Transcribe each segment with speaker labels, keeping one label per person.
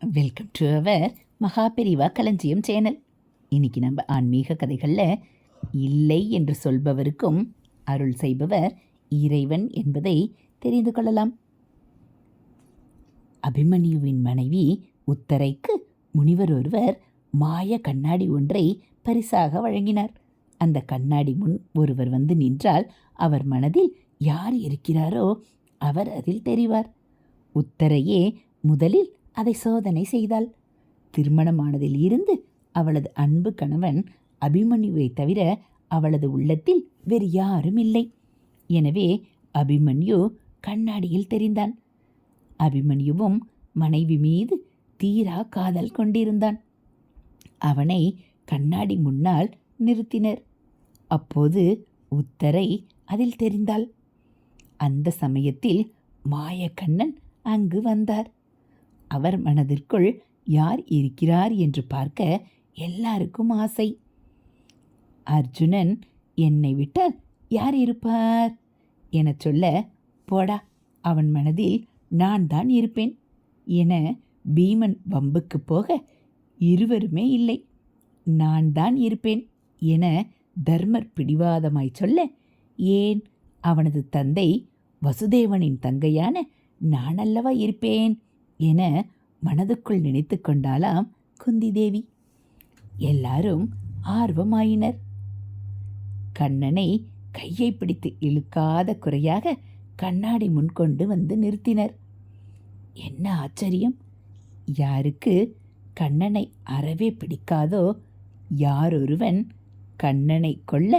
Speaker 1: Welcome to our Maha Periyava களஞ்சியம் channel. இன்னைக்கு நம்ம ஆன்மீக கதைகளில் இல்லை என்று சொல்பவருக்கும் அருள் செய்பவர் இறைவன் என்பதை தெரிந்து கொள்ளலாம். அபிமன்யுவின் மனைவி உத்தரைக்கு முனிவர் ஒருவர் மாய கண்ணாடி ஒன்றை பரிசாக வழங்கினார். அந்த கண்ணாடி முன் ஒருவர் வந்து நின்றால் அவர் மனதில் யார் இருக்கிறாரோ அவர் அதில் தெரிவார். உத்தரையே முதலில் அதை சோதனை செய்தாள். திருமணமானதில் இருந்து அவளது அன்பு கணவன் அபிமன்யுவை தவிர அவளது உள்ளத்தில் வேறு யாரும் இல்லை. எனவே அபிமன்யு கண்ணாடியில் தெரிந்தான். அபிமன்யுவும் மனைவி மீது தீரா காதல் கொண்டிருந்தான். அவனை கண்ணாடி முன்னால் நிறுத்தினர். அப்போது உத்தரை அதில் தெரிந்தாள். அந்த சமயத்தில் மாயக்கண்ணன் அங்கு வந்தார். அவர் மனதிற்குள் யார் இருக்கிறார் என்று பார்க்க எல்லாருக்கும் ஆசை. அர்ஜுனன் என்னை விட்டால் யார் இருப்பார்? எனச் சொல்ல போடா அவன் மனதில் நான் தான் இருப்பேன் என பீமன் வம்புக்கு போக இருவருமே இல்லை நான் தான் இருப்பேன் என தர்மர் பிடிவாதமாய் சொல்ல ஏன் அவனது தந்தை வசுதேவனின் தங்கையான நான் அல்லவா இருப்பேன்? என மனதுக்குள் நினைத்து கொண்டாலாம் குந்தி தேவி எல்லாரும் ஆர்வமாயினர். கண்ணனை கையை பிடித்து இழுக்காத குறையாக கண்ணாடி முன் கொண்டு வந்து நிறுத்தினர். என்ன ஆச்சரியம்! யாருக்கு கண்ணனை அறவே பிடிக்காதோ யாரொருவன் கண்ணனை கொல்ல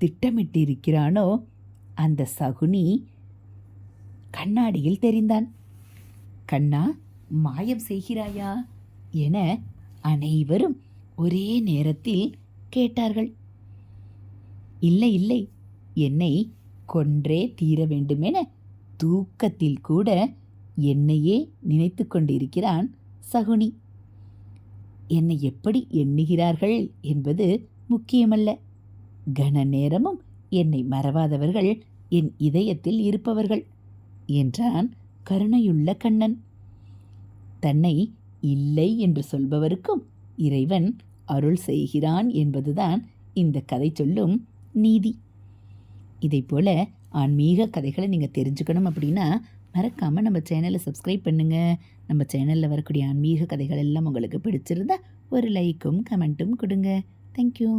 Speaker 1: திட்டமிட்டிருக்கிறானோ அந்த சகுனி கண்ணாடியில் தெரிந்தான். கண்ணா மாயம் செய்கிறாயா? என அனைவரும் ஒரே நேரத்தில் கேட்டார்கள். இல்லை இல்லை என்னை கொன்றே தீர வேண்டுமென தூக்கத்தில் கூட என்னையே நினைத்து கொண்டிருக்கிறான் சகுனி. என்னை எப்படி எண்ணுகிறார்கள் என்பது முக்கியமல்ல. கன நேரமும் என்னை மறவாதவர்கள் என் இதயத்தில் இருப்பவர்கள் என்றான் கருணையுள்ள கண்ணன். தன்னை இல்லை என்று சொல்பவருக்கும் இறைவன் அருள் செய்கிறான் என்பதுதான் இந்த கதை சொல்லும் நீதி. இதை போல ஆன்மீக கதைகளை நீங்கள் தெரிஞ்சுக்கணும் அப்படின்னா மறக்காமல் நம்ம சேனலை சப்ஸ்கிரைப் பண்ணுங்கள் நம்ம சேனலில் வரக்கூடிய ஆன்மீக கதைகள் எல்லாம் உங்களுக்கு பிடிச்சிருந்தா ஒரு லைக்கும் கமெண்ட்டும் கொடுங்க. தேங்க்யூ